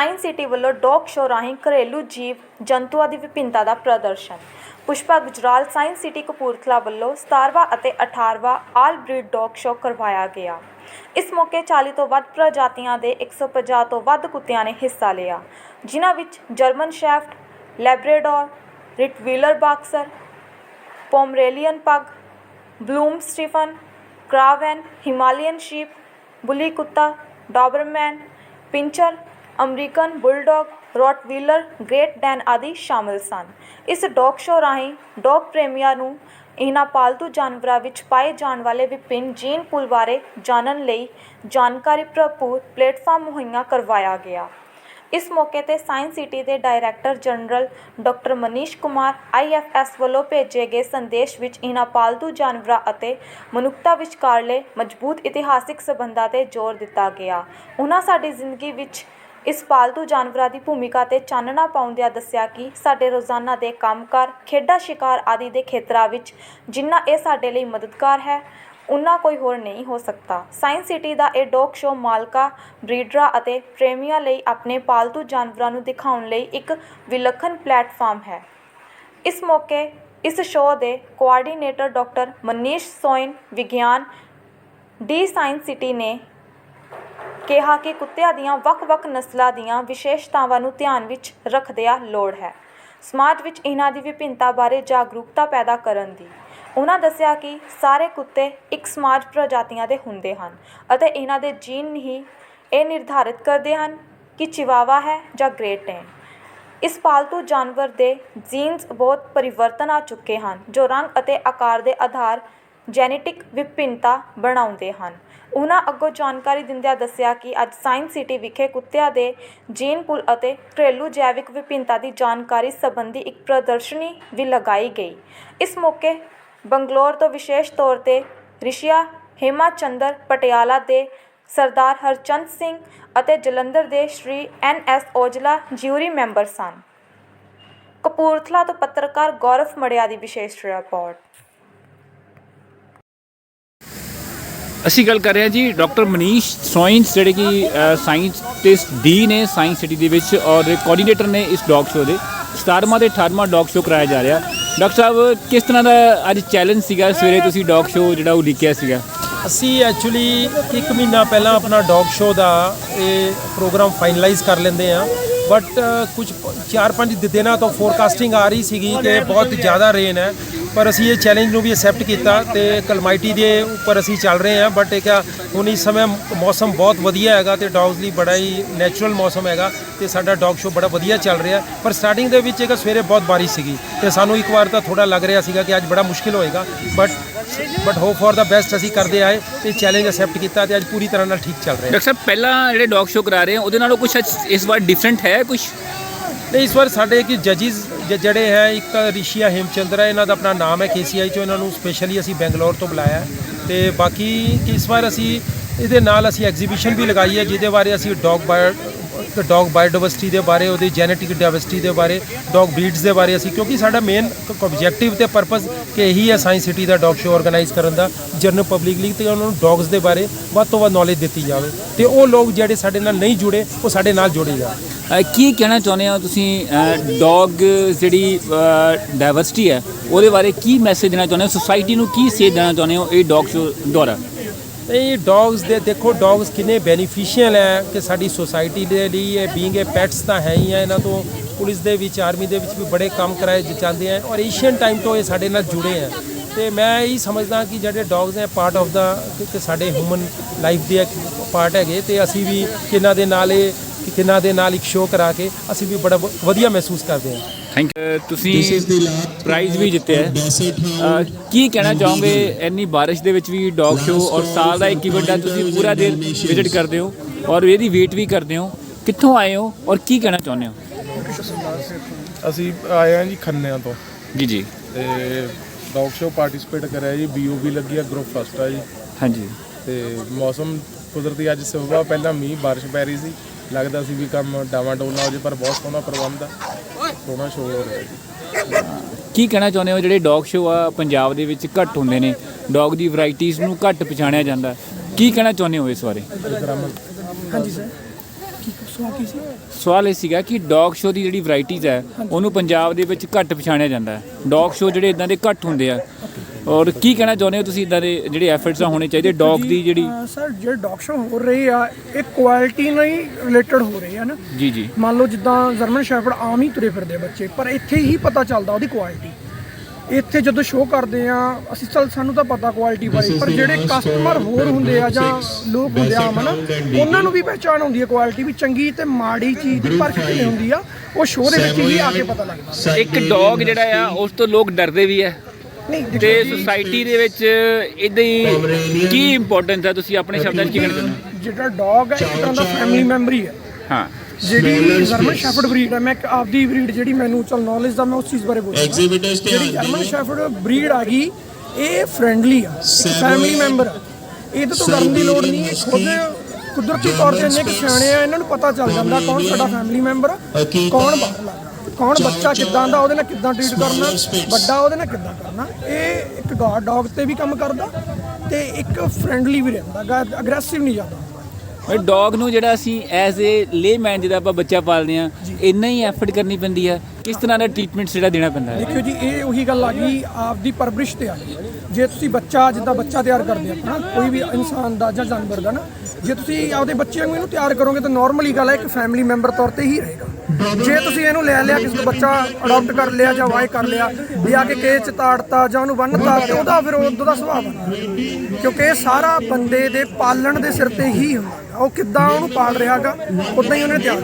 Science city ਵੱਲੋਂ dog show ਰਾਹੀਂ ਘਰੇਲੂ ਜੀਵ ਜੰਤੂਆਂ ਦੀ ਵਿਭਿੰਨਤਾ ਦਾ ਪ੍ਰਦਰਸ਼ਨ। ਪੁਸ਼ਪਾ ਗੁਜਰਾਲ ਸਾਇੰਸ ਸਿਟੀ ਕਪੂਰਥਲਾ ਵੱਲੋਂ 17ਵਾਂ ਅਤੇ 18ਵਾਂ ਆਲ ਬਰੀਡ ਡੌਗ ਸ਼ੋਅ ਕਰਵਾਇਆ ਗਿਆ। ਇਸ ਮੌਕੇ 40 ਤੋਂ ਵੱਧ ਪ੍ਰਜਾਤੀਆਂ ਦੇ 150 ਤੋਂ ਵੱਧ ਕੁੱਤਿਆਂ ਨੇ ਹਿੱਸਾ ਲਿਆ। ਜਿਨ੍ਹਾਂ ਵਿੱਚ German shepherd, Labrador Rottweiler boxer, Pomeranian pug, bloom ਸਟੀਫਨ, ਕ੍ਰਾਵਨ, ਹਿਮਾਲੀਅਨ ਸ਼ੀਪ, ਬੁਲੀ ਕੁੱਤਾ, Doberman, pinscher American bulldog, Rottweiler, great Dane ਆਦਿ ਸ਼ਾਮਲ ਸਨ। ਇਸ ਡੌਗ ਸ਼ੋਅ ਰਾਹੀਂ ਡੌਗ ਪ੍ਰੇਮੀਆਂ ਨੂੰ ਇਹਨਾਂ ਪਾਲਤੂ ਜਾਨਵਰਾਂ ਵਿੱਚ ਪਾਏ ਜਾਣ ਵਾਲੇ ਵਿਭਿੰਨ ਜੀਨ ਪੂਲ ਬਾਰੇ ਜਾਣਨ ਲਈ ਜਾਣਕਾਰੀ ਭਰਪੂਰ ਪਲੇਟਫਾਰਮ ਮੁਹੱਈਆ ਕਰਵਾਇਆ ਗਿਆ। ਇਸ ਮੌਕੇ ਤੇ ਸਾਇੰਸ ਸਿਟੀ ਦੇ director general doctor Manish Kumar IFS ਵੱਲੋਂ ਭੇਜੇ ਗਏ ਸੰਦੇਸ਼ ਵਿੱਚ ਇਹਨਾਂ ਪਾਲਤੂ ਜਾਨਵਰਾਂ ਅਤੇ ਮਨੁੱਖਤਾ ਵਿਚਕਾਰਲੇ ਮਜ਼ਬੂਤ ਇਤਿਹਾਸਿਕ ਸਬੰਧਾਂ ਤੇ ਜ਼ੋਰ ਦਿੱਤਾ ਗਿਆ। ਉਹਨਾਂ ਸਾਡੀ ਜ਼ਿੰਦਗੀ ਵਿੱਚ ਇਸ ਪਾਲਤੂ ਜਾਨਵਰਾਂ ਦੀ ਭੂਮਿਕਾ ਤੇ ਚਾਨਣਾ ਪਾਉਂਦਿਆਂ ਦੱਸਿਆ ਕਿ ਸਾਡੇ ਰੋਜ਼ਾਨਾ ਦੇ ਕੰਮਕਾਰ, ਖੇਡਾਂ ਸ਼ਿਕਾਰ ਆਦਿ ਦੇ ਖੇਤਰਾਂ ਵਿੱਚ ਜਿੰਨਾ ਇਹ ਸਾਡੇ ਲਈ ਮਦਦਗਾਰ ਹੈ, ਉਨਾ ਕੋਈ ਹੋਰ ਨਹੀਂ ਹੋ ਸਕਦਾ। ਸਾਇੰਸ ਸਿਟੀ ਦਾ ਇਹ ਡੌਗ ਸ਼ੋਅ ਮਾਲਕਾਂ, ਬਰੀਡਰਾਂ ਅਤੇ ਪ੍ਰੇਮੀਆਂ ਲਈ ਆਪਣੇ ਪਾਲਤੂ ਜਾਨਵਰਾਂ ਨੂੰ ਦਿਖਾਉਣ ਲਈ ਇੱਕ ਵਿਲੱਖਣ ਪਲੇਟਫਾਰਮ ਹੈ। ਇਸ ਮੌਕੇ ਇਸ ਸ਼ੋਅ ਦੇ ਕੋਆਰਡੀਨੇਟਰ ਡਾਕਟਰ ਮਨੀਸ਼ ਸੋਇਨ, ਵਿਗਿਆਨ ਡੀ ਸਾਇੰਸ ਸਿਟੀ ਨੇ ਕਿਹਾ ਕਿ ਕੁੱਤਿਆਂ ਦੀਆਂ ਵੱਖ-ਵੱਖ ਨਸਲਾਂ ਦੀਆਂ ਵਿਸ਼ੇਸ਼ਤਾਵਾਂ ਨੂੰ ਧਿਆਨ ਵਿੱਚ ਰੱਖਦਿਆਂ ਲੋੜ ਹੈ। ਸਮਾਜ ਵਿੱਚ ਇਹਨਾਂ ਦੀ ਵਿਭਿੰਨਤਾ ਬਾਰੇ ਜਾਗਰੂਕਤਾ ਪੈਦਾ ਕਰਨ ਦੀ। ਉਹਨਾਂ ਦੱਸਿਆ ਕਿ ਸਾਰੇ ਕੁੱਤੇ ਇੱਕ ਸਮਾਜ ਪ੍ਰਜਾਤੀਆਂ ਦੇ ਹੁੰਦੇ ਹਨ ਅਤੇ ਇਹਨਾਂ ਦੇ ਜੀਨ ਹੀ ਇਹ ਨਿਰਧਾਰਿਤ ਕਰਦੇ ਹਨ ਕਿ ਚਿਵਾਵਾ ਹੈ ਜਾਂ ਗ੍ਰੇਟ ਡੈਨ ਇਸ ਪਾਲਤੂ ਜਾਨਵਰ ਦੇ ਜੀਨਸ ਬਹੁਤ ਪਰਿਵਰਤਨ ਆ ਚੁੱਕੇ ਹਨ ਜੋ ਰੰਗ ਅਤੇ ਆਕਾਰ ਦੇ ਆਧਾਰ ਜੈਨੇਟਿਕ ਵਿਭਿੰਨਤਾ ਬਣਾਉਂਦੇ ਹਨ। ਉਹਨਾਂ ਅੱਗੋਂ ਜਾਣਕਾਰੀ ਦਿੰਦਿਆਂ ਦੱਸਿਆ ਕਿ ਅੱਜ ਸਾਇੰਸ ਸਿਟੀ ਵਿਖੇ ਕੁੱਤਿਆਂ ਦੇ ਜੀਨ ਪੂਲ ਅਤੇ ਘਰੇਲੂ ਜੈਵਿਕ ਵਿਭਿੰਨਤਾ ਦੀ ਜਾਣਕਾਰੀ ਸੰਬੰਧੀ ਇੱਕ ਪ੍ਰਦਰਸ਼ਨੀ ਵੀ ਲਗਾਈ ਗਈ। ਇਸ ਮੌਕੇ ਬੰਗਲੌਰ ਤੋਂ ਵਿਸ਼ੇਸ਼ ਤੌਰ ਤੇ ਰਿਸ਼ੀਆ ਹੇਮਾ ਚੰਦਰ ਪਟਿਆਲਾ ਦੇ ਸਰਦਾਰ ਹਰਚੰਦ ਸਿੰਘ ਅਤੇ ਜਲੰਧਰ ਦੇ Shri N S Aujla jury member ਸਨ। ਕਪੂਰਥਲਾ ਤੋਂ ਪੱਤਰਕਾਰ ਗੌਰਵ ਮੜਿਆ ਦੀ ਵਿਸ਼ੇਸ਼ ਰਿਪੋਰਟ। ਅਸੀਂ ਗੱਲ ਕਰ ਰਹੇ ਹਾਂ ਜੀ, ਡਾਕਟਰ ਮਨੀਸ਼ ਸੋਇੰਸ, ਜਿਹੜੇ ਕਿ ਸਾਇੰਟਿਸਟ ਡੀ ਨੇ ਸਾਇੰਸ ਸਿਟੀ ਦੇ ਵਿੱਚ ਔਰ ਕੋਆਰਡੀਨੇਟਰ ਨੇ ਇਸ ਡੌਗ ਸ਼ੋਅ ਦੇ। 17ਵਾਂ ਤੇ 18ਵਾਂ ਡੌਗ ਸ਼ੋਅ ਕਰਾਇਆ ਜਾ ਰਿਹਾ। ਡਾਕਟਰ ਸਾਹਿਬ, ਕਿਸ ਤਰ੍ਹਾਂ ਦਾ ਅੱਜ ਚੈਲੰਜ ਸੀਗਾ? ਸਵੇਰੇ ਤੁਸੀਂ ਡੌਗ ਸ਼ੋਅ ਜਿਹੜਾ ਉਹ ਲਿਖਿਆ ਸੀਗਾ। ਅਸੀਂ ਐਕਚੁਅਲੀ ਇੱਕ ਮਹੀਨਾ ਪਹਿਲਾਂ ਆਪਣਾ ਡੌਗ ਸ਼ੋਅ ਦਾ ਇਹ ਪ੍ਰੋਗਰਾਮ ਫਾਈਨਲਾਈਜ਼ ਕਰ ਲੈਂਦੇ ਆ ਬਟ ਕੁਝ 4-5 ਦਿਨਾਂ ਤੋਂ ਫੋਰਕਾਸਟਿੰਗ ਆ ਰਹੀ ਸੀਗੀ ਕਿ ਬਹੁਤ ਜ਼ਿਆਦਾ ਰੇਨ ਹੈ। ਪਰ ਅਸੀਂ ਇਹ ਚੈਲੰਜ ਨੂੰ ਵੀ ਐਕਸੈਪਟ ਕੀਤਾ ਤੇ ਕਲਮਾਈਟੀ ਦੇ ਉੱਪਰ ਅਸੀਂ ਚੱਲ ਰਹੇ ਹਾਂ ਬਟ ਇਹ ਕਿਆ ਹੁਣ ਇਸ ਸਮੇਂ ਮੌਸਮ ਬਹੁਤ ਵਧੀਆ ਹੈਗਾ ਤੇ ਡੌਗਸ ਲਈ ਬੜਾ ਹੀ ਨੈਚੁਰਲ ਮੌਸਮ ਹੈਗਾ ਤੇ ਸਾਡਾ ਡੌਗ ਸ਼ੋਅ ਬੜਾ ਵਧੀਆ ਚੱਲ ਰਿਹਾ। ਪਰ ਸਟਾਰਟਿੰਗ ਦੇ ਵਿੱਚ ਇਹ ਇੱਕ ਸਵੇਰੇ ਬਹੁਤ ਬਾਰਿਸ਼ ਸੀਗੀ ਤੇ ਸਾਨੂੰ ਇੱਕ ਵਾਰ ਤਾਂ ਥੋੜਾ ਲੱਗ ਰਿਹਾ ਸੀਗਾ ਕਿ ਅੱਜ ਬੜਾ ਮੁਸ਼ਕਿਲ ਹੋਏਗਾ but but hope for the best ਅਸੀਂ ਕਰਦੇ ਆਏ ਤੇ ਚੈਲੰਜ ਐਕਸੈਪਟ ਕੀਤਾ ਤੇ ਅੱਜ ਪੂਰੀ ਤਰ੍ਹਾਂ ਨਾਲ ਠੀਕ ਚੱਲ ਰਿਹਾ। ਡਾਕਟਰ ਸਾਹਿਬ, ਪਹਿਲਾਂ ਜਿਹੜੇ ਡੌਗ ਸ਼ੋਅ ਕਰਾ ਰਹੇ ਆ ਉਹਦੇ ਨਾਲੋਂ ਕੁਝ ਇਸ ਵਾਰ ਡਿਫਰੈਂਟ ਹੈ ਕੁਝ ਨਹੀਂ ਇਸ ਵਾਰ ਸਾਡੇ ਕਿ ਜੱਜਿਸ ਜਿਹੜੇ ਹੈ, ਇੱਕ ਰਿਸ਼ੀਆ ਹੇਮਚੰਦਰ ਹੈ, ਇਹਨਾਂ ਦਾ ਆਪਣਾ ਨਾਮ ਹੈ ਕੇਸੀਆਈ ਚੋਂ, ਇਹਨਾਂ ਨੂੰ ਸਪੈਸ਼ਲੀ ਅਸੀਂ ਬੈਂਗਲੌਰ ਤੋਂ ਬੁਲਾਇਆ ਹੈ। ਤੇ ਬਾਕੀ ਕਿ ਇਸ ਵਾਰ ਅਸੀਂ, ਇਹਦੇ ਨਾਲ ਅਸੀਂ ਐਗਜ਼ੀਬਿਸ਼ਨ ਵੀ ਲਗਾਈ ਹੈ, ਜਿਹਦੇ ਬਾਰੇ ਅਸੀਂ ਡੌਗ ਬਾਇਓ ਡੌਗ ਬਾਇਓਡਾਇਵਰਸਿਟੀ ਦੇ ਬਾਰੇ, ਉਹਦੀ ਜੈਨੇਟਿਕ ਡਾਇਵਰਸਿਟੀ ਦੇ ਬਾਰੇ, ਡੌਗ ਬਰੀਡਸ ਦੇ ਬਾਰੇ ਅਸੀਂ, ਕਿਉਂਕਿ ਸਾਡਾ ਮੇਨ ਆਬਜੈਕਟਿਵ ਤੇ ਪਰਪਸ ਕਿ ਇਹੀ ਹੈ ਸਾਇੰਸ ਸਿਟੀ ਦਾ ਡੌਗ ਸ਼ੋਅ ਆਰਗੇਨਾਈਜ਼ ਕਰਨ ਦਾ ਜਨਰਲ ਪਬਲਿਕ ਲਈ ਤੇ ਉਹਨਾਂ ਨੂੰ ਡੌਗਸ ਦੇ ਬਾਰੇ ਵੱਧ ਤੋਂ ਵੱਧ ਨੌਲੇਜ ਦਿੱਤੀ ਜਾਵੇ। ਤੇ ਉਹ ਲੋਕ ਜਿਹੜੇ ਸਾਡੇ ਨਾਲ ਨਹੀਂ ਜੁੜੇ, ਉਹ ਸਾਡੇ ਨਾਲ ਜੁੜੇ ਜਾਣ। ਕੀ ਕਹਿਣਾ ਚਾਹੁੰਦੇ ਹੋ ਤੁਸੀਂ ਡੌਗ ਜਿਹੜੀ ਡਾਇਵਰਸਿਟੀ ਹੈ, ਉਹਦੇ ਬਾਰੇ ਕੀ ਮੈਸੇਜ ਦੇਣਾ ਚਾਹੁੰਦੇ ਹੋ? ਸੋਸਾਇਟੀ ਨੂੰ ਕੀ ਸੇਧ ਦੇਣਾ ਚਾਹੁੰਦੇ ਹੋ ਇਹ ਡੌਗ ਸ਼ੋਅ ਦੁਆਰਾ? ਇਹ ਡੌਗਸ ਦੇ ਦੇਖੋ ਡੌਗਸ ਕਿੰਨੇ ਬੈਨੀਫੀਸ਼ੀਅਲ ਹੈ ਕਿ ਸਾਡੀ ਸੋਸਾਇਟੀ ਦੇ ਲਈ ਇਹ ਬੀਇੰਗ ਇਹ ਪੈਟਸ ਤਾਂ ਹੈ ਹੀ ਹੈ ਇਹਨਾਂ ਤੋਂ ਪੁਲਿਸ ਦੇ ਵਿੱਚ ਆਰਮੀ ਦੇ ਵਿੱਚ ਵੀ ਬੜੇ ਕੰਮ ਕਰਾਏ ਜਾਂਦੇ ਆ ਔਰ ਏਸ਼ੀਅਨ ਟਾਈਮ ਤੋਂ ਇਹ ਸਾਡੇ ਨਾਲ ਜੁੜੇ ਆ। ਤੇ ਮੈਂ ਇਹ ਸਮਝਦਾ ਕਿ ਜਿਹੜੇ ਡੌਗਸ ਹੈ ਪਾਰਟ ਆਫ ਦਾ ਕਿ ਸਾਡੇ ਹਿਊਮਨ ਲਾਈਫ ਦੇ ਪਾਰਟ ਹੈਗੇ। ਤੇ ਅਸੀਂ ਵੀ ਕਿਨਾਂ ਦੇ ਨਾਲ ਇਹ ਕਿ ਦੇ ਨਾਲ ਇੱਕ ਸ਼ੋਅ ਕਰਾ ਕੇ ਅਸੀਂ ਵੀ ਬੜਾ ਵ- ਵਧੀਆ ਮਹਿਸੂਸ ਕਰਦੇ ਹਾਂ ਥੈਂਕ ਤੁਸੀਂ ਪ੍ਰਾਈਜ਼ ਵੀ ਜਿੱਤਿਆ ਹੈ। ਕੀ ਕਹਿਣਾ ਚਾਹੋਗੇ ਇੰਨੀ ਬਾਰਿਸ਼ ਦੇ ਵਿੱਚ ਵੀ ਡੌਗ ਸ਼ੋਅ ਔਰ ਸਾਲ ਦਾ ਇੱਕ ਇਵੈਂਟ ਹੈ ਤੁਸੀਂ ਪੂਰਾ ਦਿਨ ਵਿਜ਼ਿਟ ਕਰਦੇ ਹੋ ਔਰ ਇਹਦੀ ਵੇਟ ਵੀ ਕਰਦੇ ਹੋ। ਕਿੱਥੋਂ ਆਏ ਹੋ ਔਰ ਕੀ ਕਹਿਣਾ ਚਾਹੁੰਦੇ ਹੋ? ਅਸੀਂ ਆਏ ਹਾਂ ਜੀ ਖੰਨਿਆਂ ਤੋਂ। ਜੀ ਜੀ। ਤੇ ਡੌਗ ਸ਼ੋ ਪਾਰਟਿਸਿਪੇਟ ਕਰਿਆ ਜੀ ਬੀਓਬੀ ਲੱਗੀ ਆ ਗਰੁੱਪ ਫਸਟ ਆ ਜੀ। ਹਾਂਜੀ। ਤੇ ਮੌਸਮ ਕੁਦਰਤੀ ਅੱਜ ਸਵੇਰ ਪਹਿਲਾਂ ਮੀਂਹ ਬਾਰਿਸ਼ ਪੈ ਰਹੀ ਸੀ। ਲੱਗਦਾ ਸੀ ਵੀ ਕੰਮ ਡਾਵਾਂ ਡੋਲਾ ਹੋ ਜੇ ਪਰ ਬਹੁਤ ਸੋਹਣਾ ਪ੍ਰਬੰਧ ਆ। ਸੋਹਣਾ ਸ਼ੋਅ ਹੋ ਰਿਹਾ ਜੀ। ਕੀ ਕਹਿਣਾ ਚਾਹੁੰਦੇ ਹੋ? ਜਿਹੜੇ ਡੌਗ ਸ਼ੋਅ ਆ ਪੰਜਾਬ ਦੇ ਵਿੱਚ ਘੱਟ ਹੁੰਦੇ ਨੇ ਡੌਗ ਦੀ ਵੈਰਾਈਟੀਆਂ ਨੂੰ ਘੱਟ ਪਛਾਣਿਆ ਜਾਂਦਾ। ਕੀ ਕਹਿਣਾ ਚਾਹੁੰਦੇ ਹੋ ਇਸ ਬਾਰੇ? ਹਾਂਜੀ ਸਰ ਸਵਾਲ ਕੀ ਸੀ? ਸਵਾਲ ਇਹ ਸੀਗਾ ਕਿ ਡੌਗ ਸ਼ੋ ਦੀ ਜਿਹੜੀ ਵੈਰਾਈਟੀਆਂ ਹੈ ਉਹਨੂੰ ਪੰਜਾਬ ਦੇ ਵਿੱਚ ਘੱਟ ਪਛਾਣਿਆ ਜਾਂਦਾ ਹੈ। ਡੌਗ ਸ਼ੋ ਜਿਹੜੇ ਇਦਾਂ ਦੇ ਘੱਟ ਹੁੰਦੇ ਆ ਔਰ ਕੀ ਕਹਿਣਾ ਚਾਹੁੰਦੇ ਹੋ ਤੁਸੀਂ ਇਦਾਂ ਦੇ ਜਿਹੜੇ ਐਫਰਟਸ ਆ ਹੋਣੇ ਚਾਹੀਦੇ? ਡੌਗ ਦੀ ਜਿਹੜੀ ਸਰ ਜਿਹੜੇ ਡੌਗ ਸ਼ੋ ਹੋ ਰਹੇ ਆ ਇਹ ਕੁਆਲਿਟੀ ਨਾਲ ਹੀ ਰਿਲੇਟਡ ਹੋ ਰਹੇ ਆ ਨਾ। ਜੀ ਜੀ। ਮੰਨ ਲਓ ਜਿੱਦਾਂ ਜਰਮਨ ਸ਼ੈਫਰਡ ਆਮ ਹੀ ਤੁਰੇ ਫਿਰਦੇ ਆ ਬੱਚੇ ਪਰ ਇੱਥੇ ਹੀ ਪਤਾ ਚੱਲਦਾ ਉਹਦੀ ਕੁਆਲਿਟੀ ਇੱਥੇ ਜਦੋਂ ਸ਼ੋਅ ਕਰਦੇ ਆ ਅਸੀਂ ਚਲ ਸਾਨੂੰ ਤਾਂ ਪਤਾ ਕੁਆਲਿਟੀ ਬਾਰੇ ਪਰ ਜਿਹੜੇ ਕਸਟਮਰ ਹੋਰ ਹੁੰਦੇ ਆ ਜਾਂ ਲੋਕ ਹੁੰਦੇ ਆ ਆਮ ਨਾ ਉਹਨਾਂ ਨੂੰ ਵੀ ਪਹਿਚਾਣ ਹੁੰਦੀ ਹੈ ਕੁਆਲਿਟੀ ਵੀ ਚੰਗੀ ਤੇ ਮਾੜੀ ਚੀਜ਼ ਦੀ ਪਰਖ ਕਿਵੇਂ ਹੁੰਦੀ ਆ ਉਹ ਸ਼ੋਅ ਦੇ ਵਿੱਚ ਹੀ ਆ ਕੇ ਪਤਾ ਲੱਗਦਾ ਇੱਕ ਡੌਗ ਜਿਹੜਾ ਆ ਉਸ ਤੋਂ ਲੋਕ ਡਰਦੇ ਵੀ ਹੈ ਨਹੀਂ ਤੇ ਸੋਸਾਇਟੀ ਦੇ ਵਿੱਚ ਇਦਾਂ ਹੀ ਕੀ ਇੰਪੋਰਟੈਂਸ ਹੈ ਤੁਸੀਂ ਆਪਣੇ ਸ਼ਬਦਾਂ 'ਚ ਕੀ ਕਹਿਣਾ ਚਾਹੁੰਦੇ ਹੋ? ਜਿਹੜਾ ਡੌਗ ਹੈ ਇੱਕ ਤਰ੍ਹਾਂ ਦਾ ਫੈਮਿਲੀ ਮੈਂਬਰ ਹੀ ਹੈ। ਹਾਂ। ਜਿਹੜੀ ਜਰਮਨ ਸ਼ੈਫਰਡ ਬਰੀਡ ਹੈ ਮੈਂ ਇੱਕ ਆਪਦੀ ਬਰੀਡ ਜਿਹੜੀ ਮੈਨੂੰ ਚਲ ਨੌਲੇਜ ਦਾ ਮੈਂ ਉਸ ਚੀਜ਼ ਬਾਰੇ ਤੇ ਜਿਹੜੀ ਜਰਮਨ ਸ਼ੈਫਰਡ ਬਰੀਡ ਆ ਗਈ ਇਹ ਫ੍ਰੈਂਡਲੀ ਆ ਫੈਮਿਲੀ ਮੈਂਬਰ ਆ। ਇਹਦੇ ਤੋਂ ਡਰਨ ਦੀ ਲੋੜ ਨਹੀਂ ਇਹ ਖੁਦ ਕੁਦਰਤੀ ਤੌਰ ਤੇ ਇੰਨੇ ਕਿ ਸਿਆਣੇ ਆ ਇਹਨਾਂ ਨੂੰ ਪਤਾ ਚੱਲ ਜਾਂਦਾ ਕੌਣ ਸਾਡਾ ਫੈਮਿਲੀ ਮੈਂਬਰ ਕੌਣ ਬਾਹਰਲਾ। ਕੌਣ ਬੱਚਾ ਕਿੱਦਾਂ ਦਾ ਉਹਦੇ ਨਾਲ ਕਿੱਦਾਂ ਟ੍ਰੀਟ ਕਰਨਾ ਵੱਡਾ ਉਹਦੇ ਨਾਲ ਕਿੱਦਾਂ ਕਰਨਾ ਇਹ ਇੱਕ ਗਾਰਡ ਡੌਗ ਤੇ ਵੀ ਕੰਮ ਕਰਦਾ ਤੇ ਇੱਕ ਫ੍ਰੈਂਡਲੀ ਵੀ ਰਹਿੰਦਾ ਅਗਰੈਸਿਵ ਨਹੀਂ ਜ਼ਿਆਦਾ। ਬਈ ਡੌਗ ਨੂੰ ਜਿਹੜਾ ਅਸੀਂ ਐਜ਼ ਏ ਲੇਮੈਨ ਜਿਹਦਾ ਆਪਾਂ ਬੱਚਾ ਪਾਲਦੇ ਆ ਇੰਨਾ ਹੀ ਐਫਰਟ ਕਰਨੀ ਪੈਂਦੀ ਹੈ ਕਿਸ ਤਰ੍ਹਾਂ ਦਾ ਟ੍ਰੀਟਮੈਂਟ ਜਿਹੜਾ ਦੇਣਾ ਪੈਂਦਾ ਹੈ। ਦੇਖਿਓ ਜੀ ਇਹ ਉਹੀ ਗੱਲ ਆ ਗਈ ਆਪਦੀ ਪਰਵਰਿਸ਼ ਤੇ ਆ ਗਈ। ਜੇ ਤੁਸੀਂ ਬੱਚਾ ਜਿੱਦਾਂ ਬੱਚਾ ਤਿਆਰ ਕਰਦੇ ਆ ਕੋਈ ਵੀ ਇਨਸਾਨ ਦਾ ਜਾਂ ਜਾਨਵਰ ਦਾ ਨਾ ਜੇ ਤੁਸੀਂ ਆਪਦੇ ਬੱਚਿਆਂ ਨੂੰ ਇਹਨੂੰ ਤਿਆਰ ਕਰੋਗੇ ਤਾਂ ਨਾਰਮਲੀ ਗੱਲ ਹੈ ਇੱਕ ਫੈਮਿਲੀ ਮੈਂਬਰ ਤੌਰ ਤੇ ਹੀ ਰਹੇਗਾ। ਜੇ ਤੁਸੀਂ ਇਹਨੂੰ ਲੈ ਲਿਆ, ਕਿਸੇ ਬੱਚਾ ਅਡਾਪਟ ਕਰ ਲਿਆ ਜਾਂ ਵਾਏ ਕਰ ਲਿਆ, ਵੀ ਆ ਕੇ ਕੇਜ ਚ ਤਾੜਤਾ ਜਾਂ ਉਹਨੂੰ ਬੰਨਤਾ ਤੇ ਉਹਦਾ ਫਿਰ ਉਦੋਂ ਦਾ ਸੁਭਾਅ ਬਣਦਾ। ਕਿਉਂਕਿ ਇਹ ਸਾਰਾ ਬੰਦੇ ਦੇ ਪਾਲਣ ਦੇ ਸਿਰ ਤੇ ਹੀ ਹੁੰਦਾ। ਉਹ ਕਿੱਦਾਂ ਉਹਨੂੰ ਪਾਲ ਰਿਹਾਗਾ ਉਦਾਂ ਹੀ ਉਹਨੇ ਤਿਆਰ